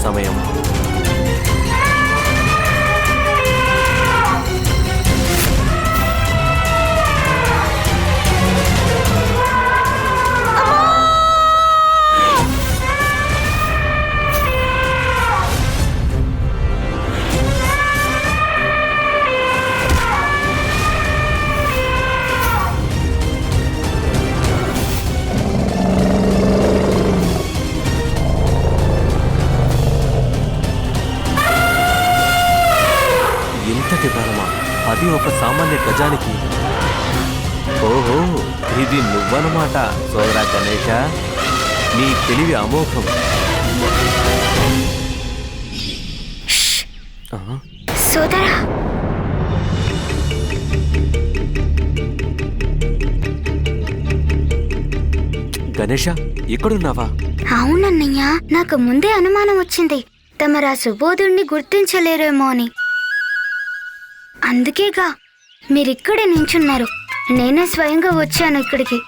ఇదే సరైన అది ఒక సామాన్య గజానికి ఓహో ఇది నువ్వనమాట సోదరా గణేష నీ తెలివి అమోఘం. సోదరా. గణేష ఎక్కడున్నావా? అవునన్నయ్య నాకు ముందే అనుమానం వచ్చింది. తమరా సుబోధుణ్ణి గుర్తించలేరేమో అని. అందుకేగా మీరిక్కడే నించున్నారు. నేనే స్వయంగా వచ్చాను ఇక్కడికి.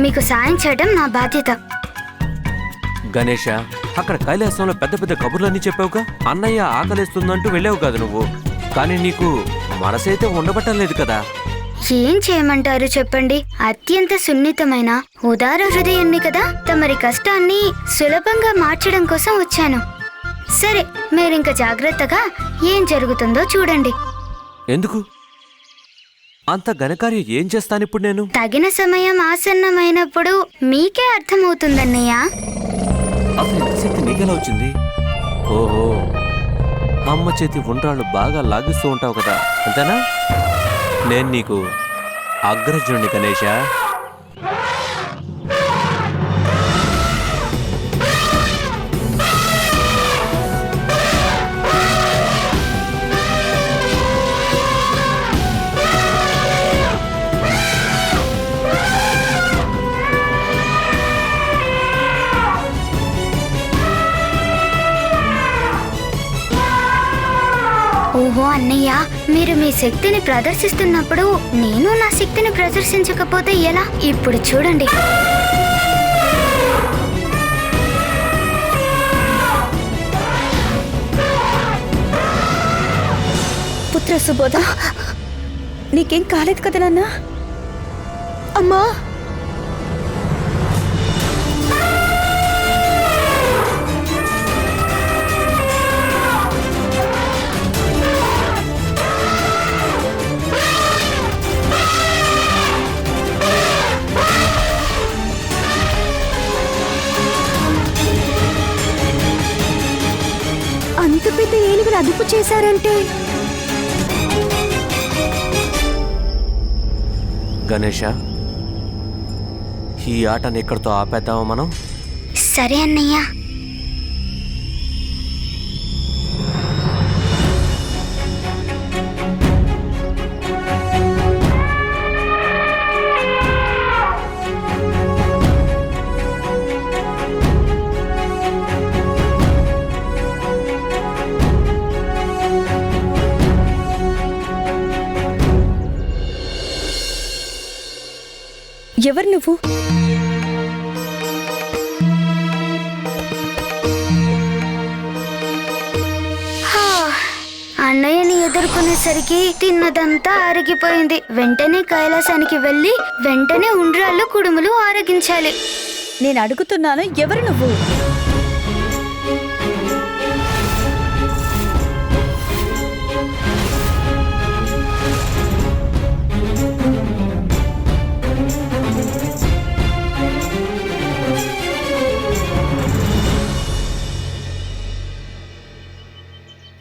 మీకు సాయం చేయడం నా బాధ్యత. గణేష అక్కడ కైలాసంలో పెద్ద పెద్ద కబుర్లన్నీ చెప్పావుగా? అన్నయ్య ఆకలిస్తుందంటూ వెళ్ళావు కదా నువ్వు. కానీ నీకు మనసైతే ఉండబట్టం లేదు కదా. ఏం చేయమంటారు చెప్పండి? అత్యంత సున్నితమైన ఉదార హృదయాన్ని కదా? తమరి కష్టాన్ని సులభంగా మార్చడం కోసం వచ్చాను. సరే మీరింక జాగ్రత్తగా ఏం జరుగుతుందో చూడండి. ఎందుకు? అంత ఘనకార్యం ఏం చేస్తానిప్పుడు నేను? తగిన సమయం ఆసన్నమైనప్పుడు మీకే అర్థమవుతుందన్నయ్య. అసలు శక్తి నీకెలా వచ్చింది? ఓహో అమ్మ చేతి ఉండ్రాళ్ళు బాగా లాగిస్తూ ఉంటావు కదా అంతేనా? నేను నీకు అగ్రజుణ్ణి గణేష ఓహో అన్నయ్య మీరు మీ శక్తిని ప్రదర్శిస్తున్నప్పుడు నేను నా శక్తిని ప్రదర్శించకపోతే ఎలా? ఇప్పుడు చూడండి. పుత్ర సుబోధ నీకేం కాలేదు కదా నాన్న? అమ్మా! ఏనుగులు అదుపు చేశారంటే? గణేష ఈ ఆటని ఇక్కడితో ఆపేద్దామా మనం? సరే అన్నయ్య. నువ్వు హా, అన్నయ్యని ఎదుర్కొనేసరికి తిన్నదంతా ఆరగిపోయింది వెంటనే కైలాసానికి వెళ్ళి వెంటనే ఉండ్రాళ్ళు కుడుములు ఆరగించాలి. నేను అడుగుతున్నాను ఎవరు నువ్వు?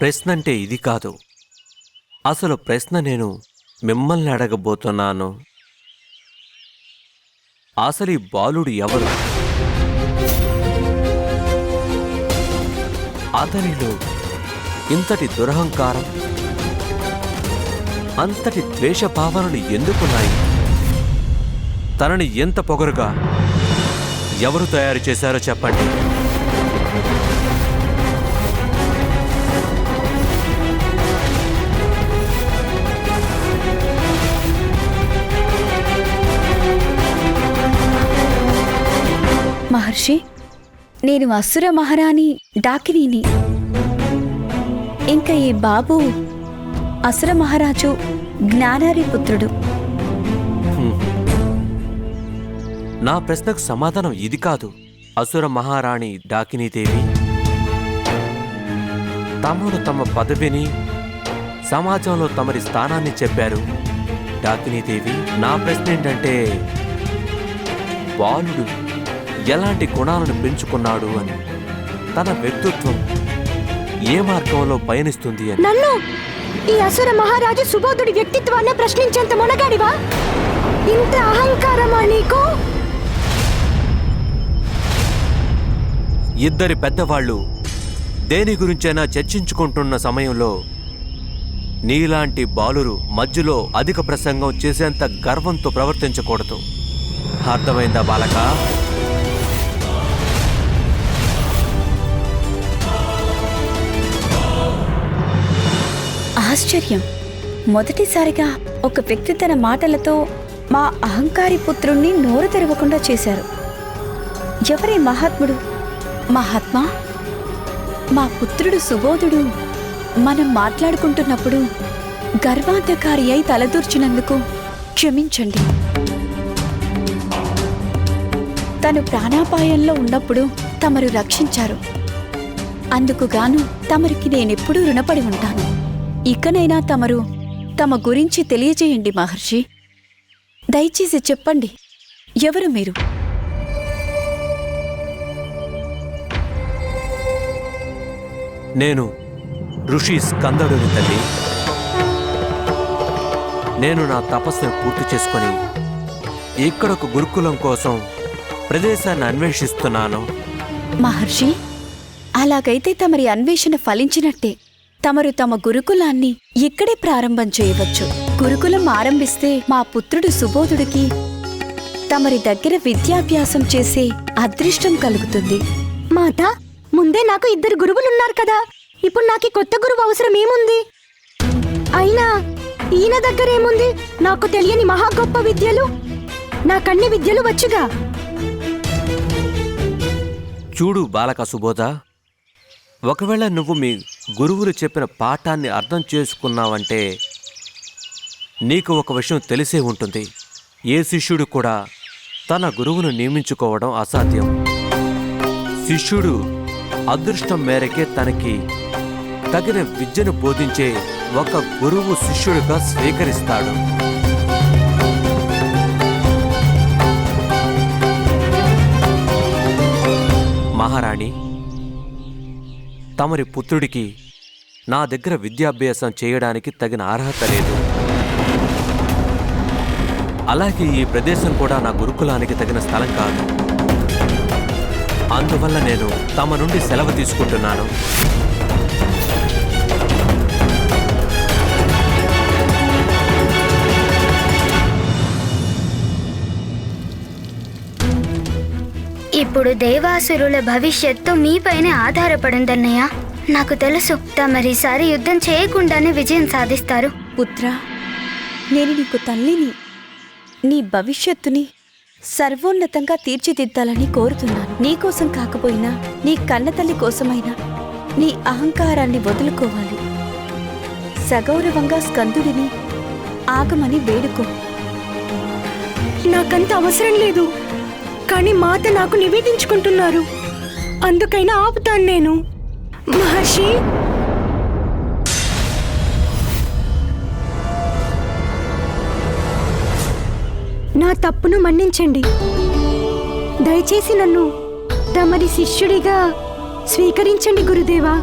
ప్రశ్న అంటే ఇది కాదు. అసలు ప్రశ్న నేను మిమ్మల్ని అడగబోతున్నాను. అసలు ఈ బాలుడు ఎవరు? అతనిలో ఇంతటి దురహంకారం అంతటి ద్వేష భావనలు ఎందుకున్నాయి? తనని ఎంత పొగరుగా ఎవరు తయారు చేశారో చెప్పండి. నేను అసుర మహారాణి డాకినీని. ఇంకా ఈ బాబు అసుర మహారాజు జ్ఞానారి పుత్రుడు. నా ప్రశ్నకు సమాధానం ఇది కాదు. అసుర మహారాణి డాకినీదేవి తమరు తమ పదవిని సమాజంలో తమరి స్థానాన్ని చెప్పారు. డాకినీదేవి నా ప్రశ్న ఏంటంటే బాలుడు ఎలాంటి గుణాలను పెంచుకున్నాడు అని. తన వ్యక్తిత్వం ఏ మార్గంలో పయనిస్తుంది అని. నన్ను ఈ అసుర మహారాజు సుబోధుడి వ్యక్తిత్వాన్ని ప్రశ్నించేంత మొనగాడివా? ఇంత అహంకారమా నీకు? ఇద్దరి పెద్దవాళ్ళు దేని గురించైనా చర్చించుకుంటున్న సమయంలో నీలాంటి బాలురు మధ్యలో అధిక ప్రసంగం చేసేంత గర్వంతో ప్రవర్తించకూడదు. అర్థమైందా బాలక? ఆశ్చర్యం. మొదటిసారిగా ఒక వ్యక్తి తన మాటలతో మా అహంకారి పుత్రుణ్ణి నోరు తెరవకుండా చేశారు. ఎవరి మహాత్ముడు? మహాత్మా? మా పుత్రుడు సుబోధుడు మనం మాట్లాడుకుంటున్నప్పుడు గర్వాంధకారి అయి తలదూర్చినందుకు క్షమించండి. తను ప్రాణాపాయంలో ఉన్నప్పుడు తమరు రక్షించారు. అందుకు గాను తమరికి నేనెప్పుడూ రుణపడి ఉంటాను. ఇకనైనా తమరు తమ గురించి తెలియజేయండి మహర్షి. దయచేసి చెప్పండి ఎవరు మీరు? నేను ఋషి స్కందడుని తల్లి. నేను నా తపస్సును పూర్తి చేసుకొని ఇక్కడొక గురుకులం కోసం ప్రదేశాన్ని అన్వేషిస్తున్నాను. మహర్షి అలాగైతే తమరి అన్వేషణ ఫలించినట్టే. తమరు తమ గురుకులాన్ని ఇక్కడే ప్రారంభం చేయవచ్చు. గురుకులం ఆరంభిస్తే మా పుత్రుడు సుబోధుడికి తమరి దగ్గర విద్యాభ్యాసం చేసే అదృష్టం కలుగుతుంది. మాత ముందే నాకు ఇద్దరు గురువులున్నారు కదా. ఇప్పుడు నాకు కొత్త గురువు అవసరం ఏముంది? అయినా ఈయన దగ్గర ఏముంది? నాకు తెలియని మహా గొప్ప విద్యలు నాకన్ని విద్యలు వచ్చుగా. చూడు బాలక సుబోధ ఒకవేళ నువ్వు మీ గురువులు చెప్పిన పాఠాన్ని అర్థం చేసుకున్నావంటే నీకు ఒక విషయం తెలిసే ఉంటుంది. ఏ శిష్యుడు కూడా తన గురువును నియమించుకోవడం అసాధ్యం. శిష్యుడు అదృష్టం మేరకే తనకి తగిన విద్యను బోధించే ఒక గురువు శిష్యుడిగా స్వీకరిస్తాడు. మహారాణి తమరి పుత్రుడికి నా దగ్గర విద్యాభ్యాసం చేయడానికి తగిన అర్హత లేదు. అలాగే ఈ ప్రదేశం కూడా నా గురుకులానికి తగిన స్థలం కాదు. అందువల్ల నేను తమ నుండి సెలవు తీసుకుంటున్నాను. ఇప్పుడు దేవాసురుల భవిష్యత్తు మీపైనే ఆధారపడిందన్నయ్య. నాకు తెలుసు తమరీసారి యుద్ధం చేయకుండానే విజయం సాధిస్తారు. పుత్రా నేను నీకు తల్లిని నీ భవిష్యత్తుని సర్వోన్నతంగా తీర్చిదిద్దాలని కోరుతున్నాను. నీకోసం కాకపోయినా నీ కన్నతల్లి కోసమైనా నీ అహంకారాన్ని వదులుకోవాలి. సగౌరవంగా స్కందుడిని ఆగమని వేడుకో. నాకంత అవసరం లేదు. కానీ మాత నాకు నివేదించుకుంటున్నారు. అందుకైనా ఆపుతాను నేను. మహర్షి! నా తప్పును మన్నించండి. దయచేసి నన్ను తమరి శిష్యుడిగా స్వీకరించండి గురుదేవా.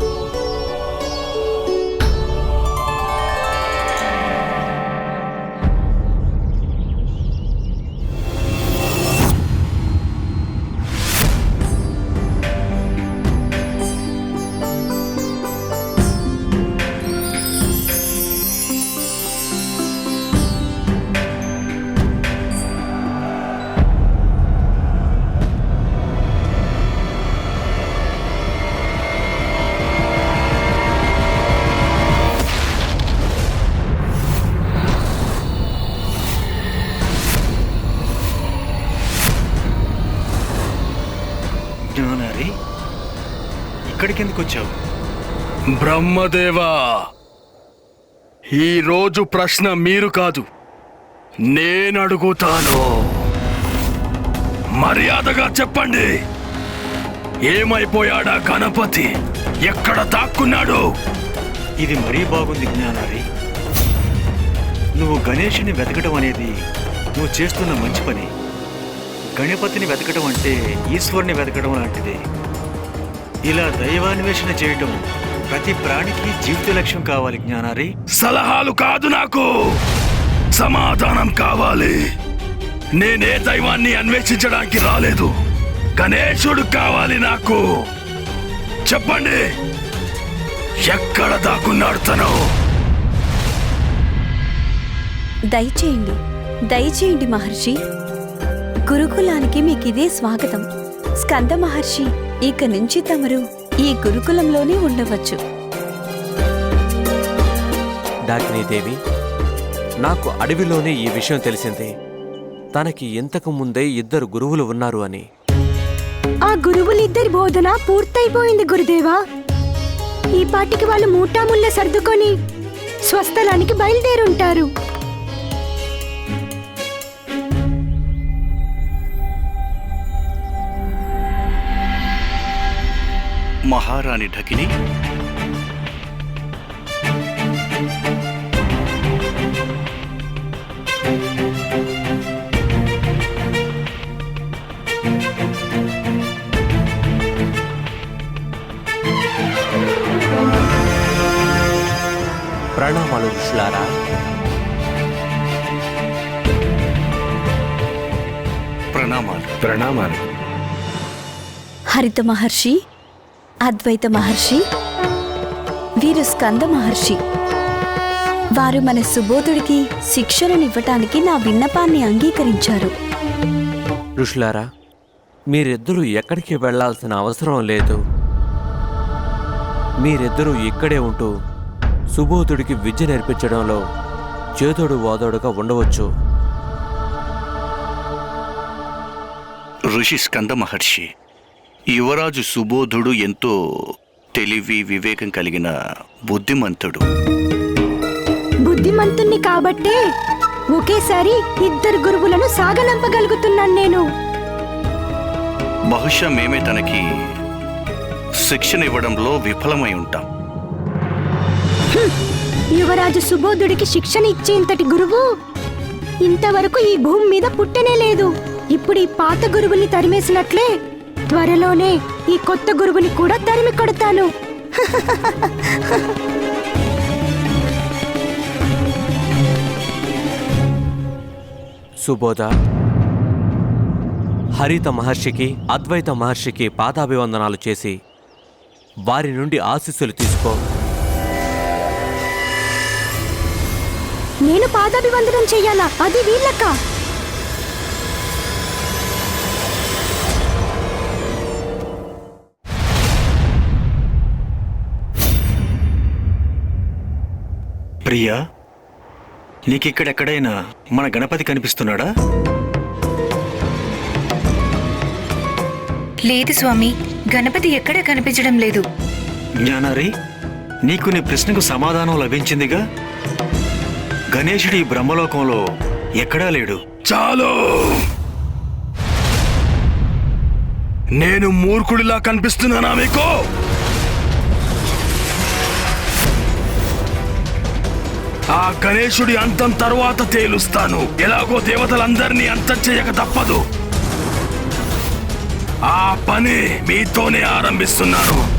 జ్ఞానారి ఇక్కడికి ఎందుకు వచ్చావు బ్రహ్మదేవా ఈ రోజు ప్రశ్న మీరు కాదు నేను అడుగుతాను మర్యాదగా చెప్పండి. ఏమైపోయాడా గణపతి? ఎక్కడ దాక్కున్నాడు? ఇది మరీ బాగుంది జ్ఞానారి. నువ్వు గణేషుని వెతకడం అనేది నువ్వు చేస్తున్న మంచి పని. గణపతిని వెతకడం అంటే ఈశ్వరుని వెతకడం లాంటిదే. ఇలా దైవాన్వేషణ చేయటం ప్రతి ప్రాణికి జీవిత లక్ష్యం కావాలి జ్ఞానారి. సలహాలు కాదు నాకు. సమాధానం కావాలి. నేనే దైవాన్ని అన్వేషించడానికి రాలేదు. గణేశుడు కావాలి నాకు. చెప్పండి. ఎక్కడ దాక్కున్నాడు తను? దయచేయండి. దయచేయండి మహర్షి. గురుకులానికి మీకిదే స్వాగతం. స్కంద మహర్షి ఇక నుంచి తమరు ఈ గురుకులంలోనే ఉండవచ్చు. డాకినీదేవి నాకు అడవిలోనే ఈ విషయం తెలిసింది. తనకి ఇంతకు ముందే ఇద్దరు గురువులు ఉన్నారు అని. ఆ గురువులిద్దరి బోధన పూర్తయిపోయింది గురుదేవా. ఈ పాటికి వాళ్ళు మూటాముళ్ళ సర్దుకొని స్వస్థలానికి బయలుదేరుంటారు. మహారాణి ఢకిని. ప్రణామాలు ఋషులారా ప్రణామాలు. ప్రణామాలు. హరిత మహర్షి అద్వైత మహర్షి వీరు స్కంద మహర్షి. వారు మన సుబోధుడికి శిక్షణనివ్వటానికి నా విన్నపాన్ని అంగీకరించారు. ఋషులారా మీరిద్దరూ ఎక్కడికి వెళ్ళాల్సిన అవసరం లేదు. మీరిద్దరూ ఇక్కడే ఉంటూ సుబోధుడికి విద్య నేర్పించడంలో చేదోడు వాదోడుగా ఉండవచ్చు. ఋషి స్కంద మహర్షి యువరాజు సుబోధుడు ఎంతో తెలివి వివేకం కలిగిన బుద్ధిమంతుడు. బుద్ధిమంతుణ్ణి కాబట్టే ఒకేసారి ఇద్దరు గురువులను సాగనంపగలుగుతున్నాను నేను. బహుశా మేమే తనకి శిక్షణ ఇవ్వడంలో విఫలమై ఉంటాం. యువరాజు సుబోధుడికి శిక్షణ ఇచ్చేంతటి గురువు ఇంతవరకు ఈ భూమి మీద పుట్టనే లేదు. ఇప్పుడు ఈ పాత గురువుని తరిమేసినట్లే త్వరలోనే ఈ కొత్త గురువుని కూడా తరిమి కొడతాను. సుబోధ హరిత మహర్షికి అద్వైత మహర్షికి పాదాభివందనాలు చేసి వారి నుండి ఆశీస్సులు తీసుకో. నేను పాదాభివందనం చెయ్యాలా అది వీళ్ళక? ప్రియా నీకిక్కడెక్కడైనా మన గణపతి కనిపిస్తున్నాడా? లేదు స్వామి గణపతి ఎక్కడా కనిపించడం లేదు. జ్ఞానారి నీకు నీ ప్రశ్నకు సమాధానం లభించిందిగా? గణేశుడి ఈ బ్రహ్మలోకంలో ఎక్కడా లేడు. చాలు! నేను మూర్ఖుడిలా కనిపిస్తున్నానా మీకు? ఆ గణేశుడి అంతం తరువాత తేలుస్తాను. ఎలాగో దేవతలందరినీ అంతం చేయక తప్పదు. ఆ పని మీతోనే ఆరంభిస్తున్నాను.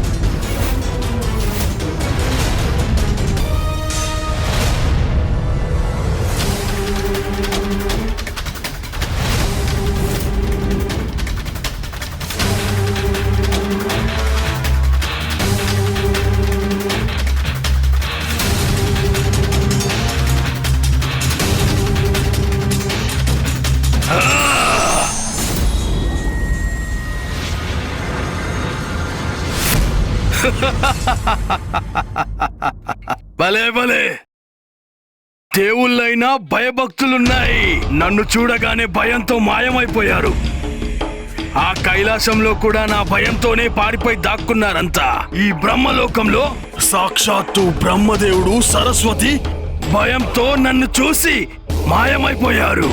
నా భయభక్తులున్నాయి. నన్ను చూడగానే భయంతో మాయమైపోయారు. ఆ కైలాసంలో కూడా నా భయంతోనే పారిపోయి దాక్కున్నారంతా. ఈ బ్రహ్మలోకంలో సాక్షాత్తు బ్రహ్మదేవుడు సరస్వతి భయంతో నన్ను చూసి మాయమైపోయారు.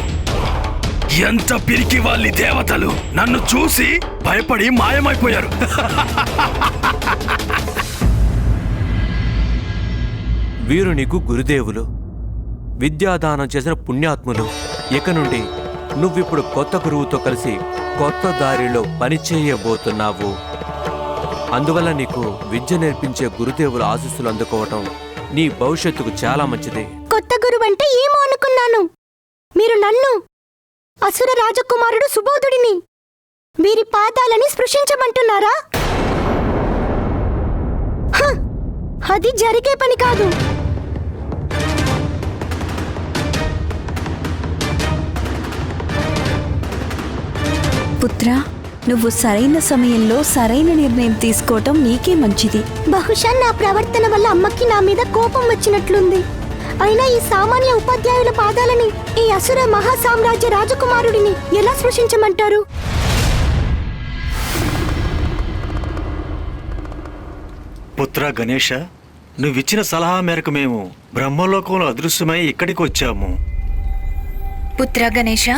ఎంత పిరికి వాళ్ళి దేవతలు నన్ను చూసి భయపడి మాయమైపోయారు. వీరు నీకు గురుదేవులు. విద్యాదానం చేసిన పుణ్యాత్ములు. ఇక నుండి నువ్విప్పుడు కొత్త గురువుతో కలిసి కొత్త దారిలో పనిచేయబోతున్నావు అందువల్ల నీకు విద్య నేర్పించే గురుదేవుల ఆశీస్సులు అందుకోవటం నీ భవిష్యత్తుకు చాలా మంచిది. కొత్త గురువు అంటే ఏమో అనుకున్నాను. మీరు నన్ను అసుర రాజకుమారుడు సుబోధుడిని వీరి పాదాలని స్పృశించమంటున్నారా? హ! అది జరిగే పని కాదు. పుత్రా నువ్వు సరైన సమయంలో సరైన నిర్ణయం తీసుకోవటం నీకే మంచిది. బహుశా నా ప్రవర్తన వల్ల అమ్మకి నా మీద కోపం వచ్చినట్లుంది. అయినా ఈ సామాన్య ఉపాధ్యాయుల పాదాలని ఈ అసుర మహాసామ్రాజ్య రాజకుమారుడిని ఎలా స్పృశించమంటారు? పుత్ర గణేష నువ్విచ్చిన సలహా మేరకు మేము బ్రహ్మలోకంలో అదృశ్యమై ఇక్కడికి వచ్చాము పుత్ర గణేష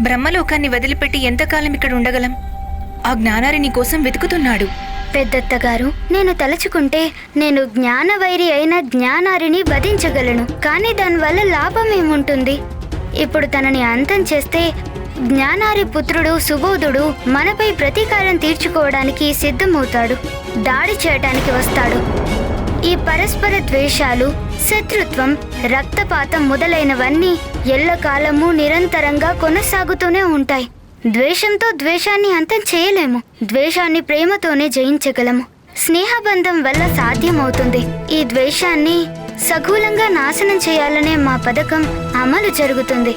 బ్రహ్మలోకాన్ని వదిలిపెట్టి ఎంతకాలం ఇక్కడ ఉండగలం? ఆ జ్ఞానారి నీ కోసం వెతుకుతున్నాడు. పెద్దత్తగారు నేను తలుచుకుంటే నేను జ్ఞానవైరి అయిన జ్ఞానారిని వధించగలను. కానీ దానివల్ల లాభం ఏముంటుంది ఇప్పుడు తనని అంతం చేస్తే జ్ఞానారి పుత్రుడు సుబోధుడు మనపై ప్రతీకారం తీర్చుకోవడానికి సిద్ధమవుతాడు. దాడి చేయటానికి వస్తాడు. ఈ పరస్పర ద్వేషాలు శత్రుత్వం రక్తపాతం మొదలైనవన్నీ ఎల్లకాలము నిరంతరంగా కొనసాగుతూనే ఉంటాయి. ద్వేషంతో ద్వేషాన్ని అంతం చేయలేము. ద్వేషాన్ని ప్రేమతోనే జయించగలము. స్నేహబంధం వల్ల సాధ్యమవుతుంది. ఈ ద్వేషాన్ని సగూలంగా నాశనం చేయాలనే మా పథకం అమలు జరుగుతుంది.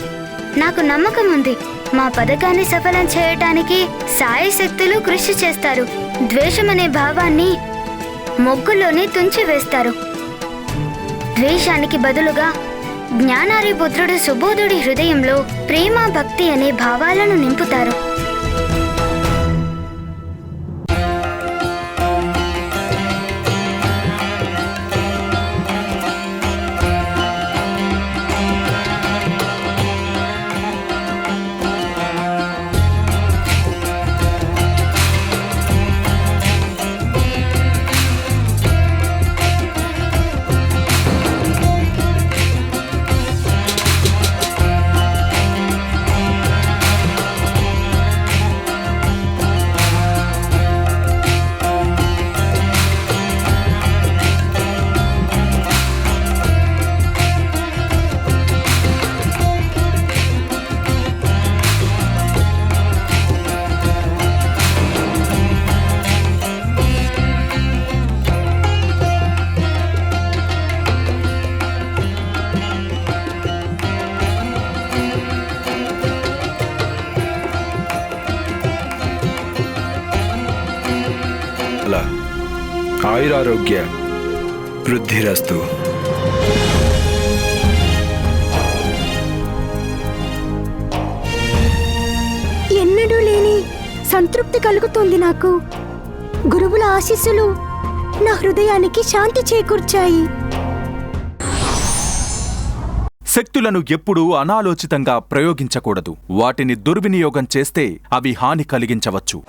నాకు నమ్మకం ఉంది. మా పథకాన్ని సఫలం చేయటానికి సాయశక్తులు కృషి చేస్తారు. ద్వేషం అనే భావాన్ని మొగ్గులోనే తుంచివేస్తారు. ద్వేషానికి బదులుగా జ్ఞానారి పుత్రుడు సుబోధుడి హృదయంలో ప్రేమ భక్తి అనే భావాలను నింపుతారు. ఆయురారోగ్య వృద్ధిరస్తు. ఎన్నడూ లేని సంతృప్తి కలుగుతోంది నాకు. గురువుల ఆశీస్సులు నా హృదయానికి శాంతి చేకూర్చాయి. శక్తులను ఎప్పుడూ అనాలోచితంగా ప్రయోగించకూడదు. వాటిని దుర్వినియోగం చేస్తే అవి హాని కలిగించవచ్చు.